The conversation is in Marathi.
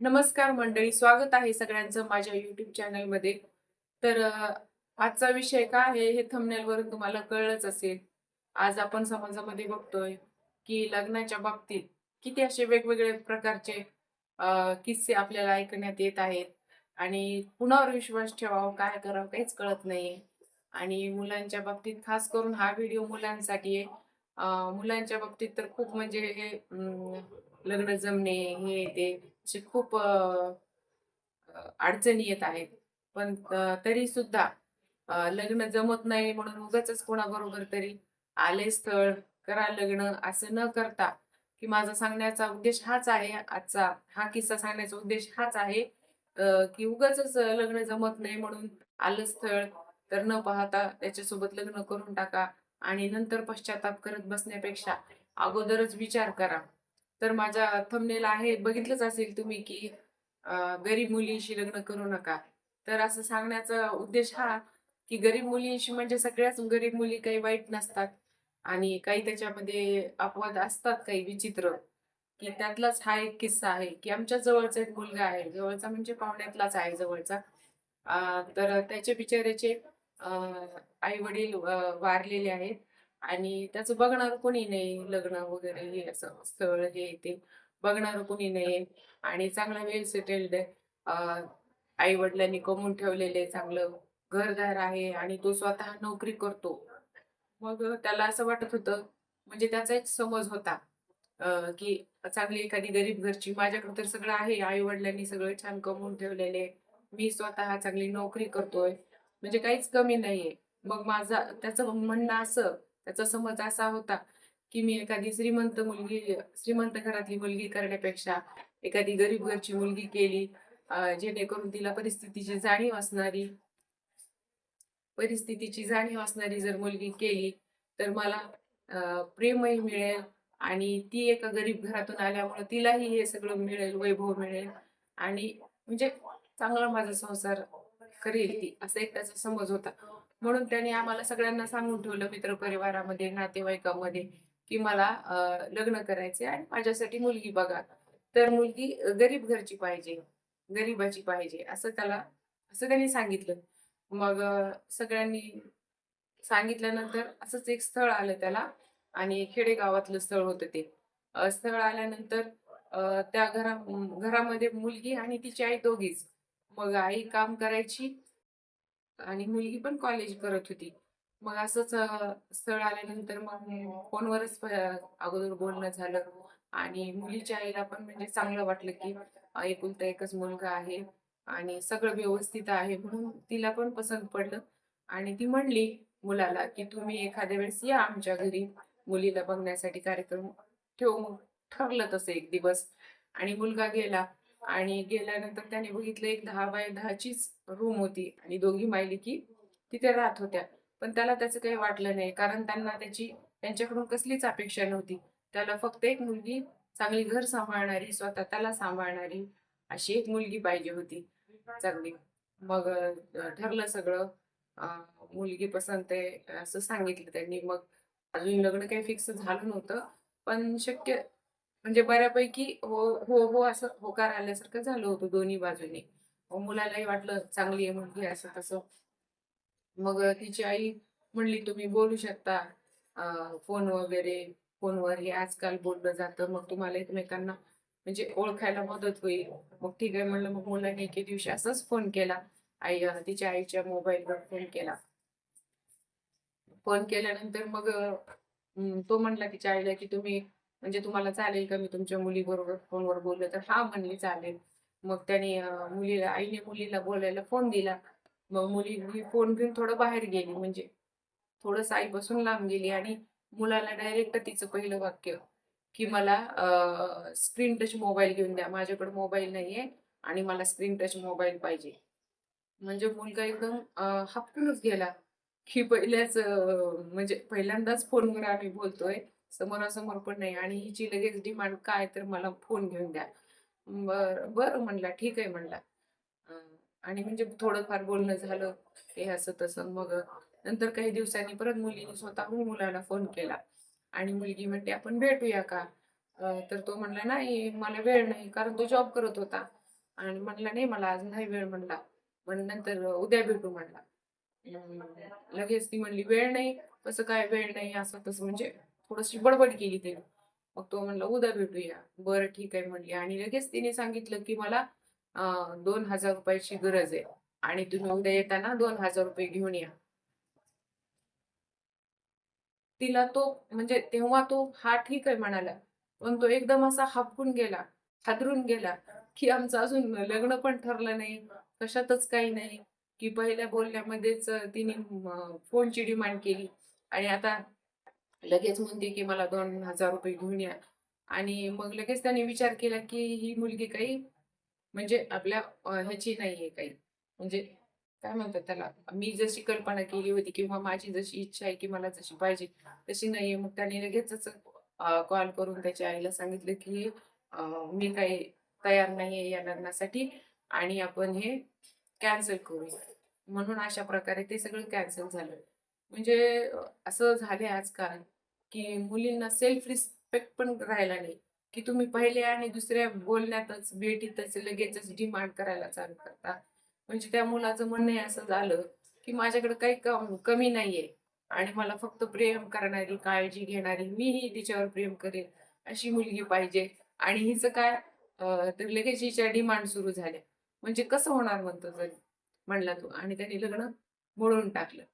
नमस्कार मंडळी स्वागत आहे सगळ्यांचं माझ्या युट्यूब चॅनलमध्ये तर आजचा विषय काय आहे हे thumbnail वरून तुम्हाला कळलंच असेल. आज आपण समाजामध्ये बघतोय की लग्नाच्या बाबतीत किती असे वेगवेगळे प्रकारचे किस्से आपल्याला ऐकण्यात येत आहेत आणि कुणावर विश्वास ठेवावा काय करावं काहीच कळत नाही आणि मुलांच्या बाबतीत खास करून हा व्हिडिओ मुलांसाठी आहे. मुलांच्या बाबतीत तर खूप म्हणजे हे लग्न जमणे हे ते असे खूप अडचणी येत आहेत. पण तरी सुद्धा लग्न जमत नाही म्हणून उगाच कोणाबरोबर तरी आले स्थळ करा लग्न असं न करता की माझा सांगण्याचा उद्देश हाच आहे आजचा हा किस्सा सांगण्याचा उद्देश हाच आहे की उगाच लग्न जमत नाही म्हणून आलं स्थळ तर न पाहता त्याच्यासोबत लग्न करून टाका आणि नंतर पश्चाताप करत बसण्यापेक्षा अगोदरच विचार करा. तर माझा थंबनेल आहे बघितलंच असेल तुम्ही की गरीब मुलींशी लग्न करू नका. तर असं सांगण्याचा उद्देश हा की गरीब मुलींशी म्हणजे सगळ्याच गरीब मुली काही वाईट नसतात आणि काही त्याच्यामध्ये अपवाद असतात काही विचित्र. की त्यातलाच हा एक किस्सा आहे की आमच्या जवळचा एक मुलगा आहे जवळचा म्हणजे पाहुण्यातलाच आहे जवळचा. तर त्याचे बिचाऱ्याचे आई वडील वारलेले आहेत. आणि त्याचं बघणार कोणी नाही लग्न वगैरे हे असं स्थळ हे ते बघणार कोणी नाही. आणि चांगला वेल सेटल्ड आई वडिलांनी कमवून ठेवलेले चांगलं घरदार आहे आणि तो स्वतः नोकरी करतो. मग त्याला असं वाटत होतं म्हणजे त्याचा एक समज होता की चांगली एखादी गरीब घरची माझ्याकडे तर सगळं आहे आई वडिलांनी सगळं छान कमवून ठेवलेले मी स्वतः चांगली नोकरी करतोय म्हणजे काहीच कमी नाहीये. मग माझा त्याचं म्हणणं असं त्याचा समज असा होता की मी एखादी श्रीमंत मुलगी श्रीमंत घरातली मुलगी करण्यापेक्षा एखादी गरीब घरची मुलगी केली जेणेकरून तिला परिस्थितीची जाणीव असणारी परिस्थितीची जाणीव असणारी जर मुलगी केली तर मला प्रेमही मिळेल आणि ती एका गरीब घरातून आल्यामुळे तिलाही हे सगळं मिळेल वैभव मिळेल आणि म्हणजे चांगला माझा संसार करेल ती असा एक त्याचा समज होता. म्हणून त्यांनी आम्हाला सगळ्यांना सांगून ठेवलं मित्रपरिवारामध्ये नातेवाईकामध्ये की मला लग्न करायचे आणि माझ्यासाठी मुलगी बघा. तर मुलगी गरीब घरची पाहिजे गरिबाची पाहिजे असं त्याला असं त्यांनी सांगितलं. मग सगळ्यांनी सांगितल्यानंतर असंच एक स्थळ आलं त्याला आणि खेडेगावातलं स्थळ होतं ते. स्थळ आल्यानंतर त्या घरा घरामध्ये मुलगी आणि तिची आई दोघीच. मग आई काम करायची आणि मुलगी पण कॉलेज करत होती. मग असंच स्थळ आल्यानंतर मग फोनवरच अगोदर बोलणं झालं. आणि मुलीच्या आईला पण म्हणजे चांगलं वाटलं की एकुलता एकच मुलगा आहे आणि सगळं व्यवस्थित आहे म्हणून तिला पण पसंत पडलं. आणि ती म्हणली मुलाला की तुम्ही एखाद्या वेळेस या आमच्या घरी मुलीला बघण्यासाठी कार्यक्रम ठेवू. ठरलं तसं एक दिवस. आणि मुलगा गेला. आणि गेल्यानंतर त्याने बघितलं एक दहा बाय दहाचीच रूम होती आणि दोघी मायली की तिथे राहत होत्या. पण त्याला त्याचं काही वाटलं नाही कारण त्यांना त्याची त्यांच्याकडून कसलीच अपेक्षा नव्हती. त्याला फक्त एक मुलगी चांगली घर सांभाळणारी स्वतः त्याला सांभाळणारी अशी एक मुलगी पाहिजे होती. चांगली. मग ठरलं सगळं. मुलगी पसंत आहे असं सांगितलं त्यांनी. मग अजून लग्न काही फिक्स झालं नव्हतं पण शक्य म्हणजे बऱ्यापैकी हो हो हो असं होकार आल्यासारखं झालं होतं दोन्ही बाजूनी. मुलालाही वाटलं चांगली आहे मुलगी असं तसं. मग तिची आई म्हणली तुम्ही बोलू शकता फोन वगैरे फोनवर हे आजकाल बोललं जातं. मग तुम्हाला एकमेकांना म्हणजे ओळखायला मदत होईल. मग ठीक आहे म्हणलं मग मुलाने एके दिवशी असंच फोन केला. आई तिच्या आईच्या मोबाईलवर फोन केला. फोन केल्यानंतर मग तो म्हणला तिच्या आईला की तुम्ही म्हणजे तुम्हाला चालेल का? मी तुमच्या मुलीबरोबर फोनवर बोललो तर हा म्हणली चालेल. मग त्याने मुलीला आईने मुलीला बोलायला फोन दिला. मग मुली फोन घेऊन थोडं बाहेर गेली. म्हणजे थोडंसं बसून लांब गेली आणि मुलाला डायरेक्ट तिचं पहिलं वाक्य की मला स्क्रीन टच मोबाईल घेऊन द्या. माझ्याकडे मोबाईल नाहीये आणि मला स्क्रीन टच मोबाईल पाहिजे. म्हणजे मुलगा एकदम अं, गेला की पहिल्याच म्हणजे पहिल्यांदाच फोनवर आम्ही बोलतोय. समोरासमोर पण नाही. आणि हिची लगेच डिमांड काय तर मला फोन घेऊन द्या. बर बरं म्हणला ठीक आहे म्हणला. आणि म्हणजे थोडंफार बोलणं झालं हे असं तसं. मग नंतर काही दिवसांनी परत मुलीने स्वतःहून मुलाला फोन केला. आणि मुलगी म्हणते आपण भेटूया का? तर तो म्हणला नाही मला वेळ नाही कारण तो जॉब करत होता. आणि म्हणला नाही मला आज नाही वेळ म्हणला. म्हणून नंतर उद्या भेटू म्हणला. लगेच ती म्हणली वेळ नाही कसं काय वेळ नाही? असं तसं म्हणजे थोडीशी बडबड केली त्याने. मग तो म्हणला उद्या भेटूया. बरं ठीक आहे म्हणली. आणि लगेच तिने सांगितलं की मला दोन हजार रुपयाची गरज आहे आणि तुम्ही उद्या येताना दोन हजार रुपये घेऊन या. तिला तो म्हणजे तेव्हा तो हा ठीक आहे म्हणाला. पण तो एकदम असा हापकून गेला हादरून गेला की आमचं अजून लग्न पण ठरलं नाही. कशातच काही नाही. की पहिल्या बोलण्यामध्येच तिने फोनची डिमांड केली. आणि आता लगेच म्हणते की मला दोन हजार रुपये घेऊन या. आणि मग लगेच त्याने विचार केला की ही मुलगी काही म्हणजे आपल्या ह्याची नाही आहे काही. म्हणजे काय म्हणतात त्याला मी जशी कल्पना केली होती किंवा माझी जशी इच्छा आहे की मला जशी पाहिजे तशी नाही मग त्याने लगेचच कॉल करून त्याच्या आईला सांगितलं की मी काही तयार नाहीये या लग्नासाठी आणि आपण हे कॅन्सल करूया. म्हणून अशा प्रकारे ते सगळं कॅन्सल झालं. म्हणजे असं झालंय आजकाल. की मुलींना सेल्फ रिस्पेक्ट पण राहिला नाही. की तुम्ही पहिल्या आणि दुसऱ्या बोलण्यातच भेटीतच लगेचच डिमांड करायला चालू करता. म्हणजे त्या मुलाचं म्हणणं असं झालं की माझ्याकडे काही कम कमी नाहीये आणि मला फक्त प्रेम करणारी काळजी घेणारी मीही तिच्यावर प्रेम करेल अशी मुलगी पाहिजे. आणि हिचं काय तर लगेच हिच्या डिमांड सुरू झाल्या. म्हणजे कसं होणार म्हणतो जरी म्हणला तू. आणि त्याने लग्न मोडून टाकलं.